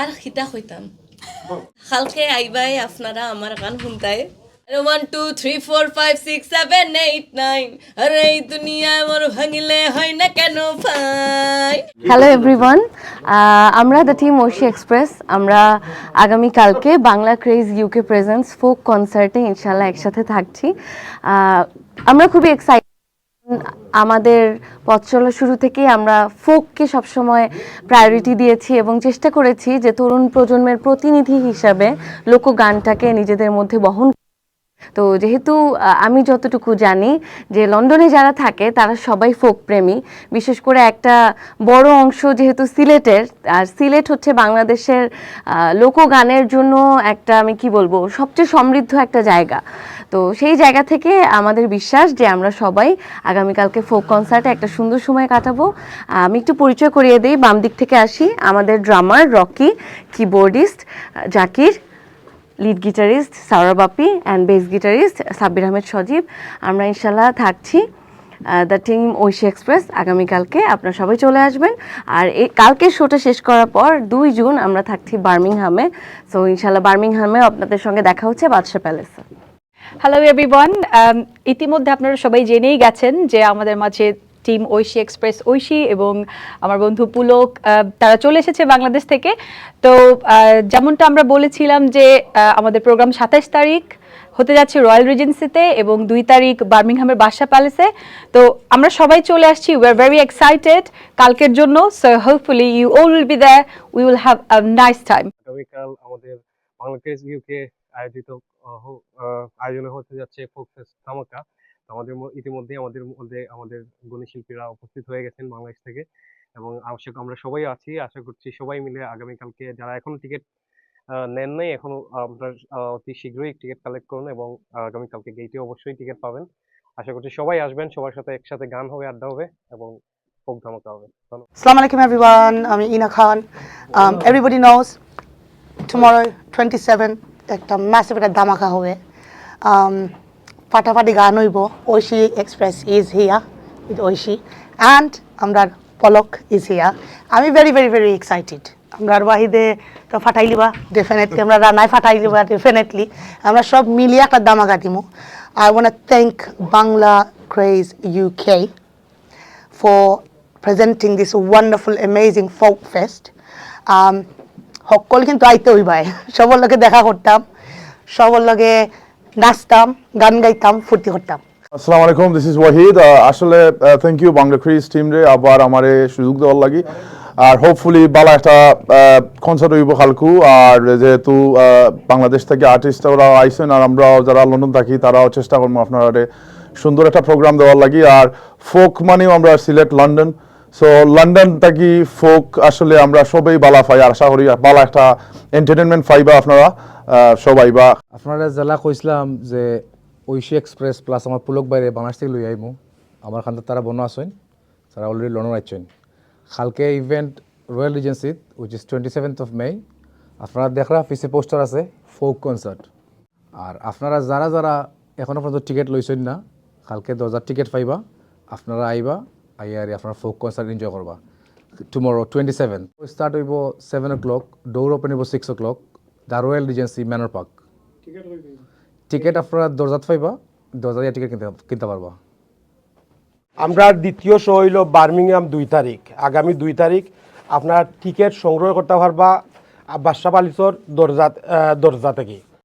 আর খিতা হইতাম। কালকে আইবাই আপনারা আমার গান শুনতাই। One two three four five six seven eight nine আরে এই দুনিয়ায় মোর ভাঙিলে হয় না কেন ভাই? হ্যালো এভরিওয়ান আমরা দ্য টিম ওশি এক্সপ্রেস আমরা আগামীকালকে Bangla craze UK presents folk কনসার্টে ইনশাল্লাহ একসাথে থাকছি। আহ, আমরা খুবই এক্সাইটেড আমাদের পথ চলা শুরু থেকেই আমরা ফোককে সবসময় প্রায়োরিটি দিয়েছি এবং চেষ্টা করেছি যে তরুণ প্রজন্মের প্রতিনিধি হিসাবে লোকগানটাকে নিজেদের মধ্যে বহন তো যেহেতু আমি যতটুকু জানি যে লন্ডনে যারা থাকে, তারা সবাই ফোক প্রেমী বিশেষ করে একটা বড় অংশ যেহেতু সিলেটের, আর সিলেট হচ্ছে বাংলাদেশের লোকগানের জন্য একটা, আমি কি বলব, সবচেয়ে সমৃদ্ধ একটা জায়গা। তো সেই জায়গা থেকে আমাদের বিশ্বাস যে আমরা সবাই আগামীকালকে ফোক কনসার্টে একটা সুন্দর সময় কাটাবো। আমি একটু পরিচয় করিয়ে দিই বাম দিক থেকে আসি। আমাদের drummer Rocky, keyboardist Zakir lead guitarist Saura Bapi and bass guitarist Sabbir Ahmed Sajib আমরা ইনশাল্লাহ থাকছি দ্য টিম ঐশী এক্সপ্রেস আগামীকালকে আপনারা সবাই চলে আসবেন। আর এই কালকে শোটা শেষ করার পর দুই জুন আমরা থাকছি বার্মিংহামে। সো ইনশাল্লাহ বার্মিংহামে আপনাদের সঙ্গে দেখা হচ্ছে বাদশা প্যালেসে। হ্যালো এভরিওয়ান Um, ইতিমধ্যে আপনারা সবাই জেনেই গেছেন যে আমাদের মাঝে টিম ঐশী এক্সপ্রেস ঐশী এবং আমার বন্ধু পুলক তারা চলে এসেছে বাংলাদেশ থেকে। তো যেমনটা আমরা বলেছিলাম যে আমাদের প্রোগ্রাম সাতাইশ তারিখ হতে যাচ্ছে রয়্যাল রিজেন্সিতে এবং দুই তারিখ বার্মিংহামের বাসা প্যালেসে তো, আমরা সবাই চলে আসছি। উই আর ভেরি এক্সাইটেড কালকের জন্য so hopefully you all will be there we will have a nice time আগামীকাল আমাদের বাংলাদেশ ইউকে আয়োজিত আয়োজনে হতে যাচ্ছে ফোক ধামাকা। আমাদের ইতিমধ্যে আমাদের মধ্যে আমাদের গুণী শিল্পীরা উপস্থিত হয়ে গেছেন বাংলাদেশ থেকে এবং আশা আমরা সবাই আছি। আশা করছি সবাই মিলে আগামীকালকে যারা এখনও টিকিট নেন নাই এখনও আপনার অতি শীঘ্রই টিকিট কালেক্ট করুন এবং আগামীকালকে গেটে অবশ্যই টিকিট পাবেন। আশা করছি সবাই আসবেন সবার সাথে একসাথে গান হবে আড্ডা হবে এবং ফোক ধামাকা হবে। alaikum everyone. I'm Ina Khan. Um, everybody knows tomorrow 27 একটা massive একটা ধামাকা হবে। Um, ফাটাফাটি গান হইব। Oishi express is here with Oishi. And আমরা পলক ইজ হিয়া আমি ভেরি ভেরি ভেরি এক্সাইটেড আমরা ওয়াহিদে তো ফাটাই লিবা ডেফিনেটলি আমরা রানায় ফাটাই লিবা ডেফিনেটলি আমরা সব মিলিয়ে একটা ধামাকা দিমু। I want thank Bangla craze UK for presenting this wonderful, amazing folk fest সকল কিন্তু আইতে হইবাই। সবার লগে দেখা করতাম। সবার লগে নাচতাম, গান গাইতাম, ফুর্তি করতাম। আসসালামু আলাইকুম দিস ইজ ওয়াহিদ আসলে thank you Bangla craze team রে, আবার আমারে সুযোগ দেওয়ার লাগি। আর হোপফুলি বালা একটা কনসার্ট হইব কালকু। আর যেহেতু বাংলাদেশ থেকে আর্টিস্ট ওরা আইসেন আর আমরা যারা লন্ডন থাকি, তারাও চেষ্টা করব আপনারা সুন্দর একটা প্রোগ্রাম দেওয়ার লাগি। আর ফোক মানেও আমরা সিলেট, লন্ডন। সো লন্ডন থাকি ফোক আসলে আমরা সবাই বালা পাই আশা করি বালা একটা এন্টারটেনমেন্ট পাইবা আপনারা সবাই বা। আপনারা জেলা কইছিলাম যে ঐশী এক্সপ্রেস প্লাস আমার পুলক বাইরে বাংলাদেশ থেকে লই আইমু, আমার খান তারা বনো আসেন তারা অলরেডি লন্ডন আইছেন কালকে event royal রিজেন্সিত which is twenty seventh of May আপনারা দেখরা পিছে পোস্টার আছে ফোক কনসার্ট আর আপনারা যারা যারা এখনও পর্যন্ত টিকিট লইছেন না, কালকে দরজার টিকিট পাইবা, আপনারা আইবা আইয়ারে আপনারা ফোক কনসার্ট এনজয় করবা টুমরো টোয়েন্টি সেভেন স্টার্ট হইব seven o'clock door open হইব six o'clock the royal regency manor park ticket আপনারা দরজাত পাইবা দরজা দিয়ে টিকিট কিনতে কিনতে পারবা আমরা দ্বিতীয় শো হইল বার্মিংহাম দুই তারিখ আগামী দুই তারিখ আপনার টিকিট সংগ্রহ করতে পারবা বাদশা পালিশর দরজা দরজা থেকে।